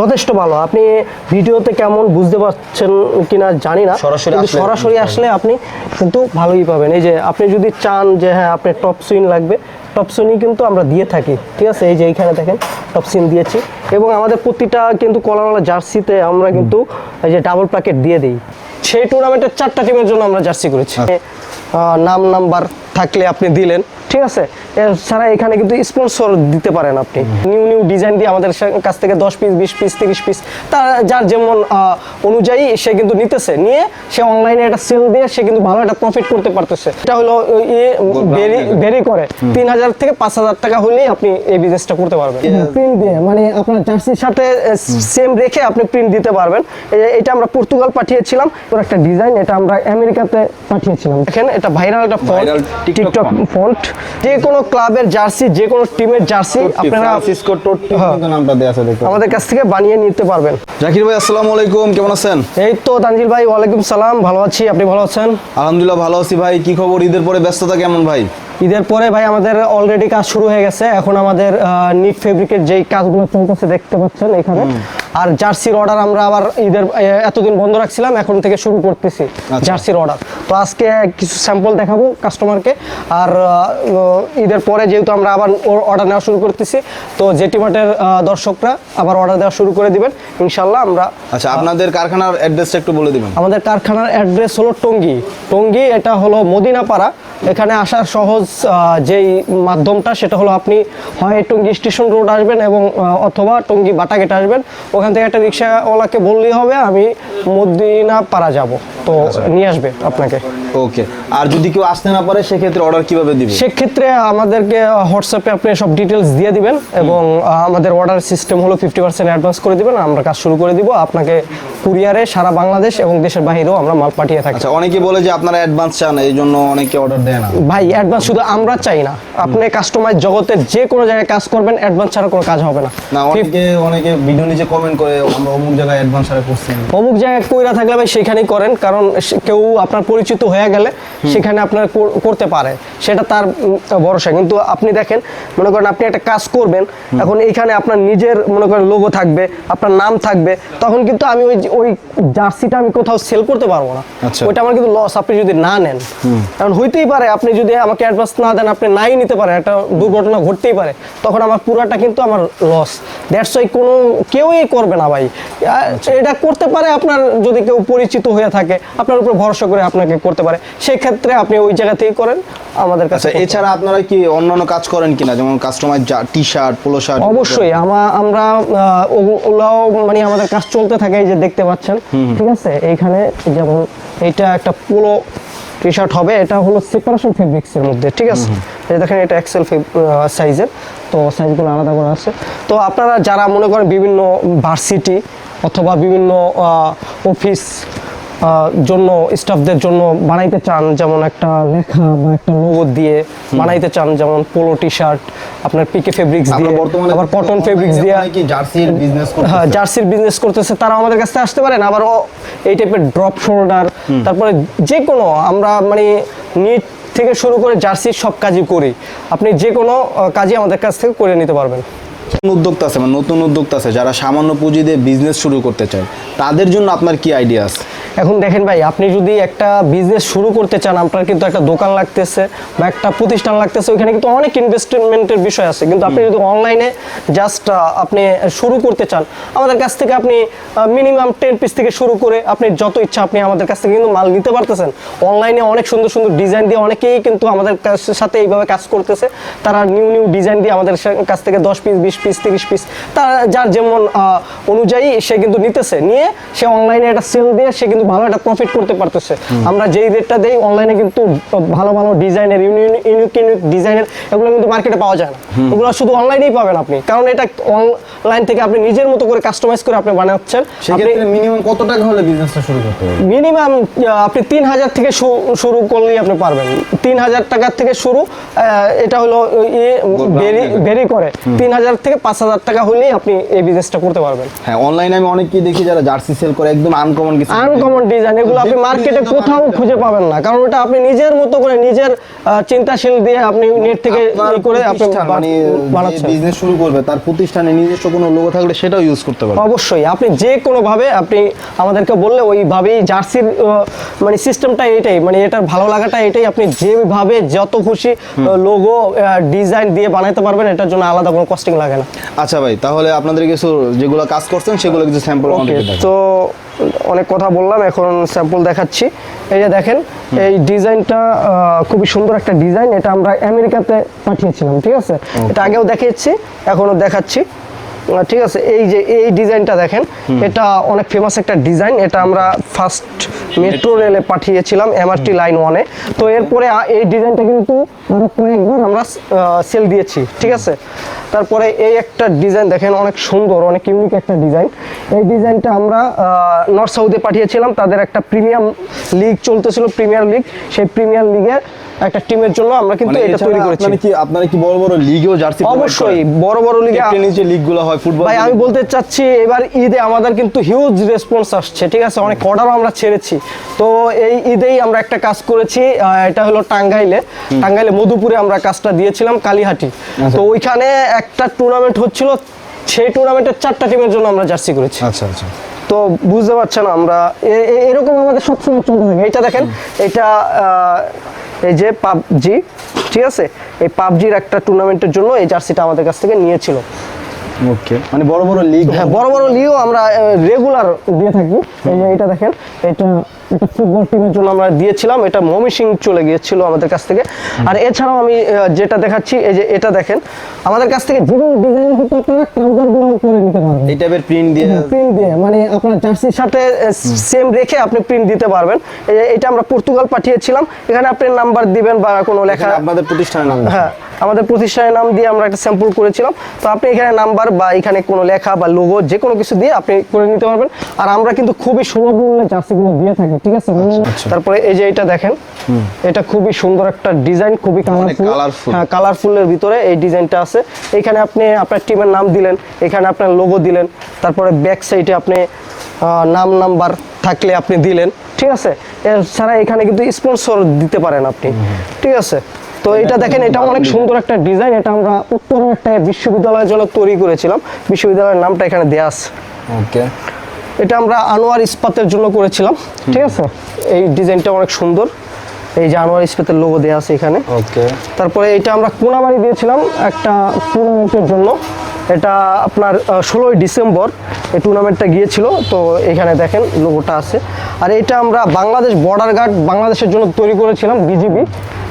যথেষ্ট ভালো। আপনি ভিডিওতে কেমন বুঝতে পারছেন কিনা জানি না সরাসরি আসলে আপনি কিন্তু ভালোই পাবেন। এই যে আপনি যদি চান যে হ্যাঁ আপনার টপ সুইন লাগবে টপ সুইনই কিন্তু আমরা দিয়ে থাকি ঠিক আছে? এই যে এইখানে দেখেন টপ সুইন দিয়েছি। এবং আমাদের প্রতিটা কিন্তু কলারওয়ালা জার্সিতে আমরা কিন্তু এই যে ডাবল প্যাকেট দিয়ে দিই। সেই টুর্নামেন্টের চারটা টিমের জন্য আমরা জার্সি করেছি। নাম নাম্বার থাকলে আপনি দিলেন। ঠিক আছে? এছাড়া এখানে কিন্তু স্পন্সর দিতে পারেন আপনি। নিউ নিউ ডিজাইন দিয়ে আমাদের কাছ থেকে দশ পিস বিশ পিস তিরিশ পিস তার যার যেমন অনুযায়ী সে কিন্তু নিতেছে। নিয়ে সে অনলাইনে একটা সেল দিয়ে সে কিন্তু ভালো একটা প্রফিট করতে পারতেছে। এটা হলো ইয়ে ভেরি করে। তিন হাজার থেকে পাঁচ হাজার টাকা হলেই আপনি এই বিজনেসটা করতে পারবেন। প্রিন্ট দিয়ে মানে আপনার জার্সির সাথে সেম রেখে আপনি প্রিন্ট দিতে পারবেন। এটা আমরা পর্তুগাল পাঠিয়েছিলাম। ওর একটা ডিজাইন এটা আমরা আমেরিকাতে পাঠিয়েছিলাম। দেখেন এটা ভাইরাল একটা ফন্ট টিকটক ফন্ট যে কোনো ক্লাবের জার্সি যে কোনো টিমের জার্সি আপনারা ফ্রান্সিসকো টোট্টি হ্যাঁ। নামটা দেয়া আছে দেখতে আমাদের কাছ থেকে বানিয়ে নিতে পারবেন। জাকির ভাই আসসালামু আলাইকুম কেমন আছেন? এই তো তানজিল ভাই ওয়ালাইকুম সালাম ভালো আছি আপনি ভালো আছেন? আলহামদুলিল্লাহ ভালো আছি ভাই কি খবর ঈদের পরে ব্যস্ততা কেমন ভাই? ঈদের পরে ভাই আমাদের অলরেডি কাজ শুরু হয়ে গেছে এখন আমাদের নিট ফেব্রিকের যেই কাজগুলো চলতেছে দেখতে পাচ্ছেন এখানে। আর জার্সির অর্ডার আমরা আবার ঈদের এতদিন বন্ধ রাখছিলাম এখন থেকে শুরু করতেছি জার্সির অর্ডার তো আজকে কিছু স্যাম্পল দেখাবো কাস্টমারকে আর ঈদের পরে যেহেতু আমরা আবার অর্ডার নেওয়া শুরু করতেছি তো জেটি মার্টের আহ, দর্শকরা আবার অর্ডার দেওয়া শুরু করে দিবেন। ইনশাল্লাহ আমরা আচ্ছা আপনাদের কারখানার অ্যাড্রেসটা একটু বলে দিবেন। আমাদের কারখানার অ্যাড্রেস হলো টঙ্গি। টঙ্গি এটা হলো মদিনাপাড়া। এখানে আসার সহজ যেই মাধ্যমটা, সেটা হলো আপনি হয় টঙ্গি স্টেশন রোড আসবেন এবং অথবা টঙ্গী বাটাগেট আসবেন। ওখান থেকে একটা রিক্সাওয়ালাকে বললেই হবে, আমি মদিনা পাড়া যাব। তো নিয়ে আসবে আপনাকে। ওকে আর যদি কেউ আসতে না পারে সেক্ষেত্রে অর্ডার কীভাবে দিবে? সেক্ষেত্রে আমাদেরকে হোয়াটসঅ্যাপে আপনি সব ডিটেলস দিয়ে দিবেন এবং আমাদের অর্ডার সিস্টেম হলো ফিফটি পার্সেন্ট অ্যাডভান্স করে দিবেন। আমরা কাজ শুরু করে দিব। আপনাকে কুরিয়ারে সারা বাংলাদেশ এবং দেশের বাইরেও আমরা মাল পাঠিয়ে থাকি। আচ্ছা অনেকে বলে যে আপনারা অ্যাডভান্স চান এই জন্য অনেকে অর্ডার দেয় না। ভাই অ্যাডভান্স শুধু আমরা চাই না। আপনি কাস্টমাইজ জগতের যে কোনো জায়গায় কাজ করবেন অ্যাডভান্স ছাড়া কোনো কাজ হবে না। না অনেকে অনেকে ভিডিও নিচে কমেন্ট করে আমরা অমুক জায়গায় অ্যাডভান্স ছাড়া করছি অমুক জায়গায় কইরা থাকলে ভাই সেখানেই করেন। কারণ সে- কেউ আপনার পরিচিত হয়ে গেলে সেখানে আপনার করতে পারে। সেটা তার ভরসা কিন্তু আপনি দেখেন মনে করেন আপনি একটা কাজ করবেন এখন এইখানে আপনার নিজের মনে করেন লোগো থাকবে আপনার নাম থাকবে তখন কিন্তু আমি ওই ওই জার্সিটা আমি কোথাও সেল করতে পারব না। আচ্ছা। ওইটা আমার কিন্তু লস আপনি যদি না নেন। কারণ হইতেই পারে আপনি যদি আমাকে অ্যাডভান্স না দেন আপনি নাই নিতে পারেন একটা দুর্ঘটনা ঘটতেই পারে তখন আমার পুরাটা কিন্তু আমার লস দ্যাটস ওয়াই কোনো কেউই করবে না ভাই। এটা করতে পারে আপনার যদি কেউ পরিচিত হয়ে থাকে। আপনার উপর ভরসা করে আপনাকে করতে পারে। সেক্ষেত্রে আপনি ওই জায়গা থেকেই করেন আমাদের কাছে আচ্ছা এছাড়া আপনারা কি অন্যান্য কাজ করেন কিনা? যেমন customize T shirt polo shirt অবশ্যই আমরা ওগুলাও মানে আমাদের কাজ চলতে থাকে এই যে দেখতে পাচ্ছেন। ঠিক আছে? এইখানে যেমন এইটা একটা পুরো টি শার্ট হবে এটা হলো সেপারেশন ফেব্রিক্স এর মধ্যে ঠিক আছে? এই দেখেন এটা এক্সেল সাইজের তো সাইজগুলো আলাদা করা আছে। তো আপনারা যারা মনে করেন বিভিন্ন ভার্সিটি অথবা বিভিন্ন অফিস জন্য স্টাফদের জন্য বানাইতে চান যেমন একটা লেখা বা একটা লোগো দিয়ে বানাইতে চান যেমন পোলো টি শার্ট আপনার পিকে ফেব্রিক্স দিয়ে আবার কটন ফেব্রিক্স দিয়ে। জার্সির বিজনেস হ্যাঁ জার্সির বিজনেস করতেছে তারা আমাদের কাছে আসতে পারেন আবার এই টাইপের ড্রপ শোল্ডার তারপরে যে কোনো আমরা মানে নিট থেকে শুরু করে জার্সির সব কাজই করি। আপনি যে কোনো কাজই আমাদের কাছ থেকে করে নিতে পারবেন। উদ্যোক্তা আছে মানে নতুন উদ্যোক্তা আছে যারা সামান্য পুঁজি দিয়ে বিজনেস শুরু করতে চায় তাদের জন্য আপনার কি আইডিয়া আছে এখন দেখেন ভাই আপনি যদি একটা বিজনেস শুরু করতে চান আপনার কিন্তু একটা দোকান লাগতেছে বা একটা প্রতিষ্ঠান লাগতেছে ওইখানে কিন্তু অনেক ইনভেস্টমেন্টের বিষয় আছে। কিন্তু আপনি যদি অনলাইনে জাস্ট আপনি শুরু করতে চান আমাদের কাছ থেকে আপনি মিনিমাম টেন পিস থেকে শুরু করে আপনি যত ইচ্ছা আপনি আমাদের কাছ থেকে কিন্তু মাল নিতে পারতেছেন। অনলাইনে অনেক সুন্দর সুন্দর ডিজাইন দিয়ে অনেকেই কিন্তু আমাদের সাথে এইভাবে কাজ করতেছে। তারা নিউ নিউ ডিজাইন দিয়ে আমাদের কাছ থেকে দশ পিস বিশ পিস তিরিশ পিস তারা যার যেমন অনুযায়ী সে কিন্তু নিতেছে। নিয়ে সে অনলাইনে একটা সেল দিয়ে সে কিন্তু ভালো একটা প্রফিট করতে পারতেছে। আমরা যেই রেটটা দেই অনলাইনে কিন্তু ভালো ভালো ডিজাইনের ইউনিক ইউনিক ডিজাইনের এগুলো কিন্তু মার্কেটে পাওয়া যায় না। এগুলো শুধু অনলাইনেই পাবেন আপনি। কারণ এটা অনলাইন থেকে আপনি নিজের মতো করে কাস্টমাইজ করে আপনি বানাচ্ছেন। সেক্ষেত্রে মিনিমাম কত টাকা হলে বিজনেসটা শুরু করতে হবে মিনিমাম আপনি তিন হাজার থেকে শুরু করলেই আপনি পারবেন। তিন হাজার টাকার থেকে শুরু এটা হলো ইয়ে ভেরি ভেরি করে। তিন হাজার থেকে পাঁচ হাজার টাকা হলেই আপনি এই বিজনেসটা করতে পারবেন। হ্যাঁ অনলাইনে আমি অনেককেই দেখি যারা জার্সি সেল করে একদম আনকমন কিছু আনকমন ডিজাইন এগুলো আপনি মার্কেটে কোথাও খুঁজে পাবেন না। কারণ ওটা আপনি নিজের মতো করে নিজের চিন্তাশীল দিয়ে আপনি নেট থেকে করে আপনি মানে বানাচ্ছেন। বিজনেস শুরু করবে তার প্রতিষ্ঠানে নিজস্ব কোনো লোগো থাকলে সেটাও ইউজ করতে পারবে। অবশ্যই আপনি যে কোনো ভাবে আপনি আমাদেরকে বললে ওইভাবেই জার্সির মানে সিস্টেমটা এটাই মানে এটার ভালো লাগাটা এটাই। আপনি যেভাবে যত খুশি লোগো ডিজাইন দিয়ে বানাইতে পারবেন এটার জন্য আলাদা কোনো কস্টিং লাগে না। আচ্ছা ভাই তাহলে আপনাদের কিছু যেগুলো কাজ করছেন সেগুলো কিছু স্যাম্পল তো অনেক কথা বললাম এখন স্যাম্পল দেখাচ্ছি। এই যে দেখেন এই ডিজাইনটা খুবই সুন্দর একটা ডিজাইন এটা আমরা আমেরিকাতে পাঠিয়েছিলাম ঠিক আছে? এটা আগেও দেখিয়েছি এখনও দেখাচ্ছি। ঠিক আছে এই যে এই ডিজাইনটা দেখেন এটা অনেক ফেমাস একটা ডিজাইন এটা আমরা ফার্স্ট মেট্রো রেলে পাঠিয়েছিলাম এমআরটি লাইন ওয়ানে তো এরপরে এই ডিজাইনটা কিন্তু আরও কয়েকবার আমরা সেল দিয়েছি ঠিক আছে? তারপরে এই একটা ডিজাইন দেখেন অনেক সুন্দর অনেক ইউনিক একটা ডিজাইন। এই ডিজাইনটা আমরা নর্থ সাউথে পাঠিয়েছিলাম। তাদের একটা প্রিমিয়াম লিগ চলতেছিল প্রিমিয়ার লিগ সেই প্রিমিয়ার লিগের একটা টিমের জন্য আমরা কিন্তু মানে এটা তৈরি করেছি। আপনারা কি আপনারা কি বড় বড় লিগেও জার্সি অবশ্যই বড় বড় লিগে নিচে লিগগুলো হয় ফুটবল ভাই আমি বলতে চাচ্ছি এবার ঈদে আমাদের কিন্তু হিউজ রেসপন্স আসছে ঠিক আছে? অনেক অর্ডারও আমরা ছেড়েছি। তো এই ঈদেই আমরা একটা কাজ করেছি এটা হলো টাঙ্গাইলে। টাঙ্গাইলে মধুপুরে আমরা কাজটা দিয়েছিলাম কালীহাটি। তো ওইখানে একটা টুর্নামেন্ট হচ্ছিল সেই টুর্নামেন্টের চারটা টিমের জন্য আমরা জার্সি করেছি। আচ্ছা আচ্ছা। তো বুঝতে পারছেন আমরা এরকম আমাদের সবসময় চলতে থাকে। এটা দেখেন এটা আহ, এই যে পাবজি ঠিক আছে? এই পাবজির একটা টুর্নামেন্টের জন্য এই জার্সিটা আমাদের কাছ থেকে নিয়েছিল। ওকে মানে বড় বড় লিগ হ্যাঁ বড় বড় লিও আমরা রেগুলার দিয়ে থাকি। এই যে এটা দেখেন এটা ফুটবল টিমের জন্য আমরা দিয়েছিলাম। এটা চলে গিয়েছিল আমাদের কাছ থেকে। আর এছাড়াও আমি যেটা দেখাচ্ছি এই যে এটা দেখেন আমাদের কাছ থেকে যে কোনো ডিজাইন হতে আপনারা করে নিতে পারবেন। এই টাইপের প্রিন্ট দিয়ে প্রিন্ট দিয়ে মানে আপনার জার্সির সাথে সেম রেখে আপনি প্রিন্ট দিতে পারবেন। এটা আমরা পর্তুগাল পাঠিয়েছিলাম। এখানে আপনি নাম্বার দিবেন বা কোনো লেখা আপনাদের প্রতিষ্ঠানের নাম হ্যাঁ আমাদের প্রতিষ্ঠানের নাম দিয়ে আমরা একটা স্যাম্পল করেছিলাম। তো আপনি এখানে নাম্বার বা এখানে কোনো লেখা বা লোগো যে কোনো কিছু দিয়ে আপনি করে নিতে পারবেন। আর আমরা কিন্তু খুবই সুলভ মূল্যে জার্সিগুলো দিয়ে থাকি ঠিক আছে? তারপরে এই যে এটা দেখেন এটা খুবই সুন্দর একটা ডিজাইন খুবই কালারফুল colourful। হ্যাঁ কালারফুলের ভিতরে এই ডিজাইনটা আছে। এখানে আপনি আপনার টিমের নাম দিলেন এখানে আপনার লোগো দিলেন তারপরে ব্যাক সাইডে আপনি নাম নাম্বার থাকলে আপনি দিলেন ঠিক আছে? এছাড়া এখানে কিন্তু স্পন্সর দিতে পারেন আপনি ঠিক আছে? তো এটা দেখেন এটা অনেক সুন্দর একটা ডিজাইন এটা আমরা উত্তরের একটা বিশ্ববিদ্যালয়ের জন্য তৈরি করেছিলাম। বিশ্ববিদ্যালয়ের নামটা এখানে দেয়া আছে। ওকে। এটা আমরা আনোয়ার ইস্পাতের জন্য করেছিলাম ঠিক আছে? এই ডিজাইনটা অনেক সুন্দর। এই যে আনোয়ার ইস্পাতের লোগো দেওয়া আছে এখানে। ওকে। তারপরে এটা আমরা কোনাবাড়ি দিয়েছিলাম একটা টুর্নামেন্টের জন্য। এটা আপনার ষোলোই ডিসেম্বর এই টুর্নামেন্টটা গিয়েছিল। তো এখানে দেখেন লোগোটা আছে। আর এটা আমরা বাংলাদেশ বর্ডার গার্ড বাংলাদেশের জন্য তৈরি করেছিলাম বিজিবি।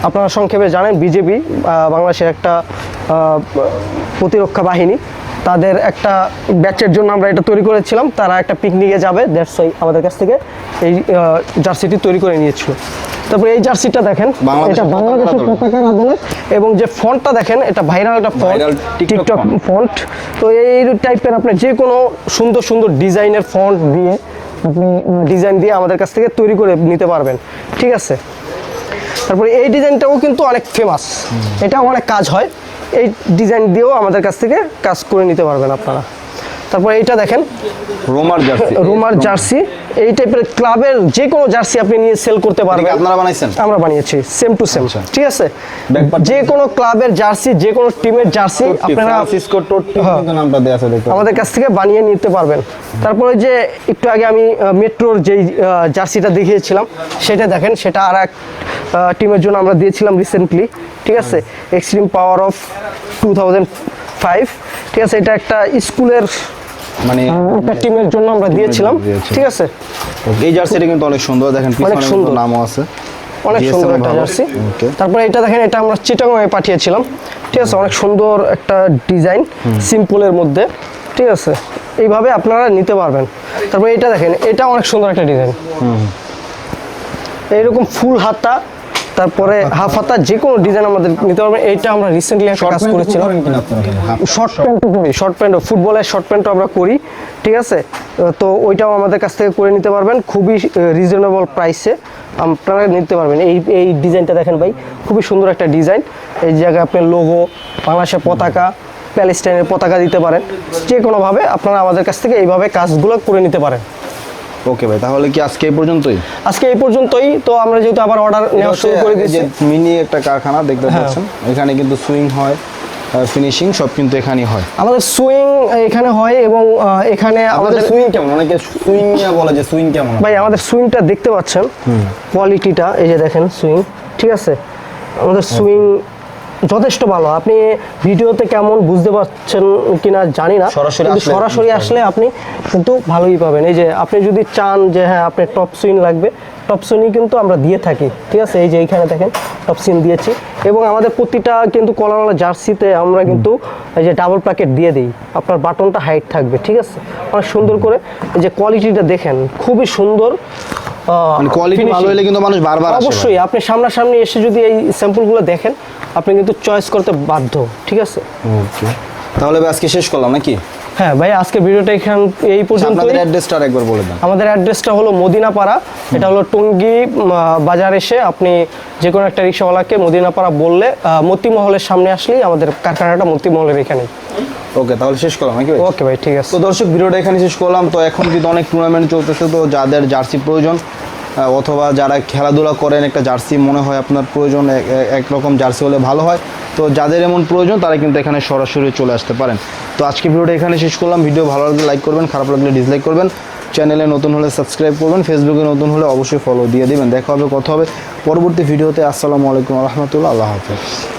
আপনারা সংক্ষেপে জানেন বিজেপি বাংলাদেশের একটা প্রতিরক্ষা বাহিনী। তাদের একটা ব্যাচের জন্য আমরা এটা তৈরি করেছিলাম। তারা একটা পিকনিকে যাবে দ্যাটস আমাদের কাছ থেকে এই জার্সিটি তৈরি করে নিয়েছিল। তারপরে এই জার্সিটা দেখেন এটা বাংলাদেশের পতাকার আদলে। এবং যে ফন্টটা দেখেন এটা ভাইরাল একটা ফন্ট টিকটক ফন্ট। তো এই টাইপের আপনি যে কোনো সুন্দর সুন্দর ডিজাইনের ফন্ট দিয়ে আপনি ডিজাইন দিয়ে আমাদের কাছ থেকে তৈরি করে নিতে পারবেন। ঠিক আছে? তারপরে এই ডিজাইনটাও কিন্তু অনেক ফেমাস এটাও অনেক কাজ হয়। এই ডিজাইন দিয়েও আমাদের কাছ থেকে কাজ করে নিতে পারবেন আপনারা। তারপরে এইটা দেখেন। রোমার জার্সি। রোমার জার্সি। এই টাইপের ক্লাবের যে কোনো জার্সি আপনি নিয়ে সেল করতে পারবেন। আপনারা বানাইছেন? আমরা বানিয়েছি সেম টু সেম। ঠিক আছে? যে কোনো ক্লাবের জার্সি যে কোনো টিমের জার্সি আপনারা ফ্রান্সিসকো টোট্টি কিন্তু নামটা দেয়া আছে দেখতে আমাদের কাছ থেকে বানিয়ে নিতে পারবেন। তারপরে যে একটু আগে আমি মেট্রোর যেই আহ, জার্সিটা দেখিয়েছিলাম সেটা দেখেন সেটা আর এক টিমের জন্য আমরা দিয়েছিলাম রিসেন্টলি ঠিক আছে? Extreme power of two thousand five ঠিক আছে? এটা একটা স্কুলের মানে একটা টিমের জন্য আমরা দিয়েছিলাম। ঠিক আছে? এই জার্সিটা কিন্তু অনেক সুন্দর দেখেন পিছনে সুন্দর। নামও আছে। অনেক সুন্দর একটা জার্সি তারপরে এটা দেখেন এটা আমরা চিটাগংয়ে পাঠিয়েছিলাম। ঠিক আছে অনেক সুন্দর একটা ডিজাইন সিম্পলের মধ্যে। ঠিক আছে এইভাবে আপনারা নিতে পারবেন। তারপরে এটা দেখেন এটা অনেক সুন্দর একটা ডিজাইন এইরকম ফুল হাতা তারপরে হাফ হাতা যে কোনো ডিজাইন আমাদের নিতে পারবেন। এইটা আমরা রিসেন্টলি একটা কাজ করেছিলাম। শর্ট প্যান্টও করি শর্ট প্যান্ট ফুটবলের শর্ট প্যান্টও আমরা করি ঠিক আছে? তো ওইটাও আমাদের কাছ থেকে করে নিতে পারবেন। খুবই রিজনেবল প্রাইসে আপনারা নিতে পারবেন। এই এই ডিজাইনটা দেখেন ভাই খুবই সুন্দর একটা ডিজাইন এই জায়গায় আপনার লোগো বাংলাদেশের পতাকা প্যালেস্টাইনের পতাকা দিতে পারেন। যে কোনোভাবে আপনারা আমাদের কাছ থেকে এইভাবে কাজগুলো করে নিতে পারেন। ওকে ভাই তাহলে কি আজকে এই পর্যন্তই? আজকে এই পর্যন্তই। তো আমরা যেহেতু আবার অর্ডার নেওয়া শুরু করে দিয়েছি। মিনি একটা কারখানা দেখতে হ্যাঁ। পাচ্ছেন। এখানে কিন্তু সুইং হয় ফিনিশিং সব কিন্তু এখানেই হয়। আমাদের সুইং এখানে হয় এবং এখানে আমাদের আমাদের সুইং কেমন? অনেকে সুইং বলে যে সুইং কেমন? ভাই আমাদের সুইংটা দেখতে পাচ্ছেন কোয়ালিটিটা এই যে দেখেন সুইং ঠিক আছে? আমাদের সুইং যথেষ্ট ভালো। আপনি ভিডিওতে কেমন বুঝতে পারছেন কিনা জানি না সরাসরি আসলে আপনি কিন্তু ভালোই পাবেন। এই যে আপনি যদি চান যে হ্যাঁ আপনি টপ সুইং লাগবে টপ সুইংই কিন্তু আমরা দিয়ে থাকি ঠিক আছে? এই যে এইখানে দেখেন টপ সুইং দিয়েছি। এবং আমাদের প্রতিটা কিন্তু কলারওয়ালা জার্সিতে আমরা কিন্তু এই যে ডাবল প্যাকেট দিয়ে দিই। আপনার বাটনটা হাইট থাকবে ঠিক আছে? অনেক সুন্দর করে এই যে কোয়ালিটিটা দেখেন খুবই সুন্দর আহ, মানে কোয়ালিটি ভালো হলে কিন্তু মানুষ বারবার অবশ্যই আপনি সামনাসামনি এসে যদি এই স্যাম্পলগুলো দেখেন আপনি কিন্তু চয়েস করতে বাধ্য ঠিক আছে? তাহলে আজকে শেষ করলাম নাকি? হ্যাঁ ভাই আজকে ভিডিওটা এখান এই পর্যন্ত আপনাদের অ্যাড্রেসটা একবার বলে দেন। আমাদের অ্যাড্রেসটা হলো মদিনাপাড়া। এটা হলো টঙ্গী বাজার এসে আপনি যে কোনো একটা রিক্সাওয়ালাকে মদিনাপাড়া বললে আহ, মতিমহলের সামনে আসলেই আমাদের কারখানাটা মতিমহলের এখানে ওকে তাহলে শেষ করলাম নাকি ওকে ভাই ঠিক আছে। তো দর্শক ভিডিওটা এখানে শেষ করলাম। তো এখন কিন্তু অনেক টুর্নামেন্ট চলতেছে তো যাদের জার্সি প্রয়োজন অথবা যারা খেলাধুলা করেন, একটা জার্সি মনে হয় আপনার প্রয়োজন, এক- এক- একরকম জার্সি হলে ভালো হয়। তো যাদের এমন প্রয়োজন, তারা কিন্তু এখানে সরাসরি চলে আসতে পারেন। তো আজকে ভিডিওটা এখানে শেষ করলাম। ভিডিও ভালো লাগলে লাইক করবেন, খারাপ লাগলে ডিসলাইক করবেন। চ্যানেলে নতুন হলে সাবস্ক্রাইব করবেন ফেসবুকে নতুন হলে অবশ্যই ফলো দিয়ে দেবেন। দেখা হবে, কথা হবে। পরবর্তী ভিডিওতে আসসালামু আলাইকুম রহমতুল্লাহ। আল্লাহ হাফেজ।